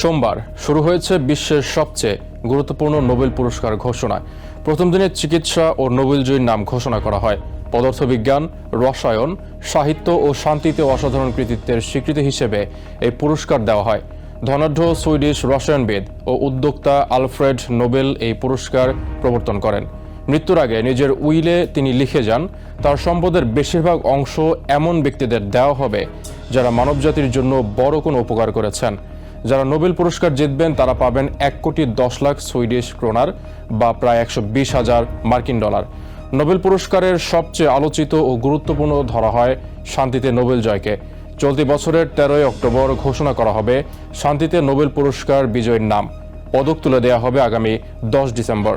সোমবার শুরু হয়েছে বিশ্বের সবচেয়ে গুরুত্বপূর্ণ নোবেল পুরস্কার ঘোষণা। প্রথম দিনে চিকিৎসা ও নোবেলজয়ীর নাম ঘোষণা করা হয়। পদার্থবিজ্ঞান, রসায়ন, সাহিত্য ও শান্তিতে অসাধারণ কৃতিত্বের স্বীকৃতি হিসেবে এই পুরস্কার দেওয়া হয়। ধনাঢ্য সুইডিশ রসায়নবিদ ও উদ্যোক্তা আলফ্রেড নোবেল এই পুরস্কার প্রবর্তন করেন। মৃত্যুর আগে নিজের উইলে তিনি লিখে যান, তার সম্পদের বেশিরভাগ অংশ এমন ব্যক্তিদের দেওয়া হবে যারা মানবজাতির জন্য বড় কোনো উপকার করেছেন। যারা নোবেল পুরস্কার জিতবেন, তারা পাবেন এক কোটি দশ লাখ সুইডিশ ক্রোনার বা প্রায় একশো বিশ হাজার মার্কিন ডলার। নোবেল পুরস্কারের সবচেয়ে আলোচিত ও গুরুত্বপূর্ণ ধরা হয় শান্তিতে নোবেল জয়কে। চলতি বছরের তেরোই অক্টোবর ঘোষণা করা হবে শান্তিতে নোবেল পুরস্কার বিজয়ীর নাম। পদক তুলে দেওয়া হবে আগামী দশ ডিসেম্বর।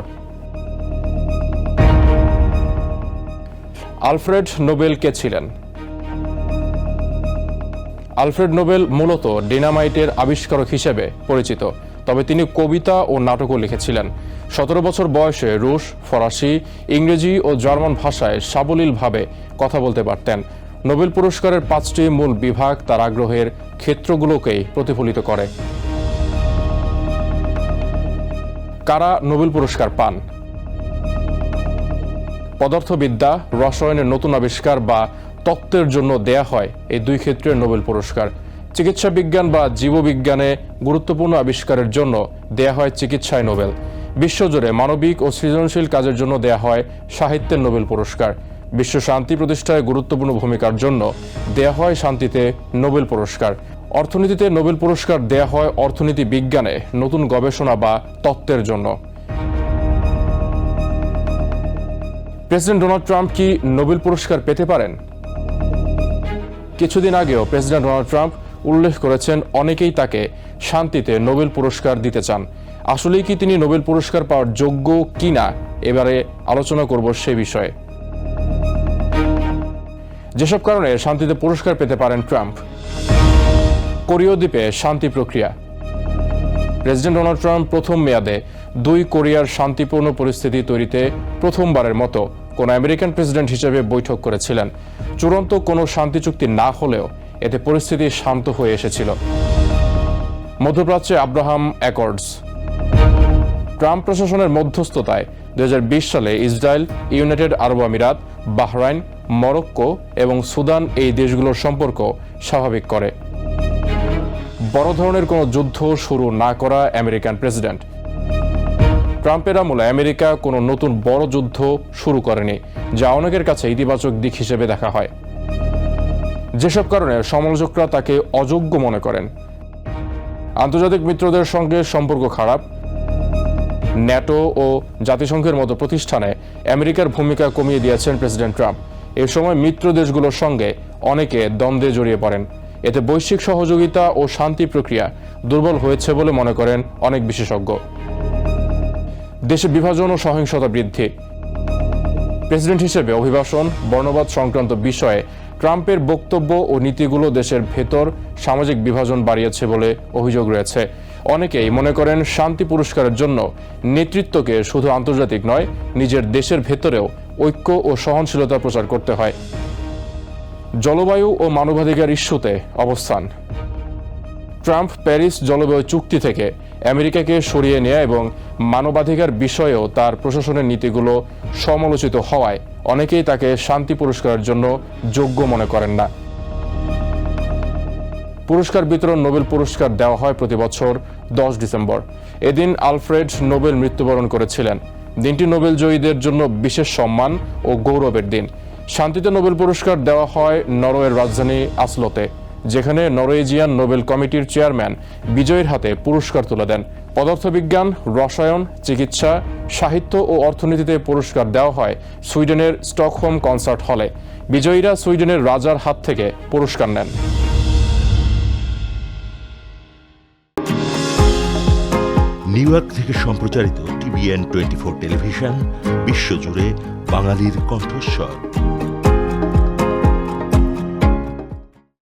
আলফ্রেড নোবেল কে ছিলেন। আলফ্রেড নোবেল মূলত ডিনামাইটের আবিষ্কারক হিসেবে পরিচিত, তবে তিনি কবিতা ও নাটকও লিখেছিলেন। সতেরো বছর বয়সে রুশ, ফরাসি, ইংরেজি ও জার্মান ভাষায় সাবলীলভাবে কথা বলতে পারতেন। নোবেল পুরস্কারের পাঁচটি মূল বিভাগ তার আগ্রহের ক্ষেত্রগুলোকেই প্রতিফলিত করে। কারা নোবেল পুরস্কার পান? পদার্থবিদ্যা, রসায়নের নতুন আবিষ্কার বা তত্ত্বের জন্য দেয়া হয় এই দুই ক্ষেত্রে নোবেল পুরস্কার। চিকিৎসা বিজ্ঞান বা জীববিজ্ঞানে গুরুত্বপূর্ণ আবিষ্কারের জন্য দেয়া হয় চিকিৎসায় নোবেল। বিশ্বজুড়ে মানবিক ও সৃজনশীল কাজের জন্য দেয়া হয় সাহিত্যের নোবেল পুরস্কার। বিশ্ব শান্তি প্রতিষ্ঠায় গুরুত্বপূর্ণ ভূমিকার জন্য দেয়া হয় শান্তিতে নোবেল পুরস্কার। অর্থনীতিতে নোবেল পুরস্কার দেয়া হয় অর্থনীতি বিজ্ঞানে নতুন গবেষণা বা তত্ত্বের জন্য। প্রেসিডেন্ট ডোনাল্ড ট্রাম্প কি নোবেল পুরস্কার পেতে পারেন? কিছুদিন আগেও প্রেসিডেন্ট ডোনাল্ড ট্রাম্প উল্লেখ করেছেন, অনেকেই তাকে শান্তিতে নোবেল পুরস্কার দিতে চান। আসলেই কি তিনি নোবেল পুরস্কার পাওয়ার যোগ্য কিনা, এবারে আলোচনা করব সে বিষয়ে। যেসব কারণে শান্তিতে পুরস্কার পেতে পারেন ট্রাম্প। কোরীয় দ্বীপে শান্তি প্রক্রিয়া। প্রেসিডেন্ট ডোনাল্ড ট্রাম্প প্রথম মেয়াদে দুই কোরিয়ার শান্তিপূর্ণ পরিস্থিতি তৈরিতে প্রথমবারের মতো কোনো আমেরিকান প্রেসিডেন্ট হিসেবে বৈঠক করেছিলেন। চূড়ান্ত কোনো শান্তি চুক্তি না হলেও এতে পরিস্থিতি শান্ত হয়ে এসেছিল। মধ্যপ্রাচ্যে আব্রাহাম অ্যাকর্ডস ট্রাম্প প্রশাসনের মধ্যস্থতায় দুই হাজার বিশ সালে ইসরায়েল, ইউনাইটেড আরব আমিরাত, বাহরাইন, মরক্কো এবং সুদান এই দেশগুলোর সম্পর্ক স্বাভাবিক করে। বড় ধরনের কোনো যুদ্ধ শুরু না করা আমেরিকান প্রেসিডেন্ট। ট্রাম্পের আমলে আমেরিকা কোনো নতুন বড় যুদ্ধ শুরু করেনি, যা অনেকের কাছে ইতিবাচক দিক হিসেবে দেখা হয়। যেসব কারণে সমালোচকরা তাকে অযোগ্য মনে করেন। আন্তর্জাতিক মিত্রদের সঙ্গে সম্পর্ক খারাপ। ন্যাটো ও জাতিসংঘের মতো প্রতিষ্ঠানে আমেরিকার ভূমিকা কমিয়ে দিয়েছেন প্রেসিডেন্ট ট্রাম্প। এ সময় মিত্র দেশগুলোর সঙ্গে অনেকে দ্বন্দ্বে জড়িয়ে পড়েন। এতে বৈশ্বিক সহযোগিতা ও শান্তি প্রক্রিয়া দুর্বল হয়েছে বলে মনে করেন অনেক বিশেষজ্ঞ। দেশে বিভাজন ও সহিংসতা বৃদ্ধি। প্রেসিডেন্ট হিসেবে অভিবাসন, বর্ণবাদ সংক্রান্ত বিষয়ে ট্রাম্পের বক্তব্য ও নীতিগুলো দেশের ভেতর সামাজিক বিভাজন বাড়িয়েছে বলে অভিযোগ রয়েছে। অনেকেই মনে করেন শান্তি পুরস্কারের জন্য নেতৃত্বকে শুধু আন্তর্জাতিক নয়, নিজের দেশের ভেতরেও ঐক্য ও সহনশীলতা প্রচার করতে হয়। জলবায়ু ও মানবাধিকার ইস্যুতে অবস্থান। ট্রাম্প প্যারিস জলবায়ু চুক্তি থেকে আমেরিকাকে সরিয়ে নেয়া এবং মানবাধিকার বিষয়েও তার প্রশাসনের নীতিগুলো সমালোচিত হওয়ায় অনেকেই তাকে শান্তি পুরস্কারের জন্য যোগ্য মনে করেন না। পুরস্কার বিতরণ নোবেল পুরস্কার দেওয়া হয় প্রতি বছর দশ ডিসেম্বর। এদিন আলফ্রেড নোবেল মৃত্যুবরণ করেছিলেন। দিনটি নোবেল জয়ীদের জন্য বিশেষ সম্মান ও গৌরবের দিন। শান্তিতে নোবেল পুরস্কার দেওয়া হয় নরওয়ের রাজধানী আসলোতে। যেখানে নরওয়েজিয়ান নোবেল কমিটির চেয়ারম্যান বিজয়ের হাতে পুরস্কার তুলে দেন। পদার্থবিজ্ঞান, রসায়ন, চিকিৎসা, সাহিত্য ও অর্থনীতিতে পুরস্কার দেওয়া হয় সুইডেনের স্টকহোম কনসার্ট হলে। বিজয়ীরা সুইডেনের রাজার হাত থেকে পুরস্কার নেন। নিউ ইয়র্ক থেকে সম্প্রচারিত টিভিএন টোয়েন্টি ফোর টেলিভিশন, বিশ্বজুড়ে বাঙালির কণ্ঠস্বর।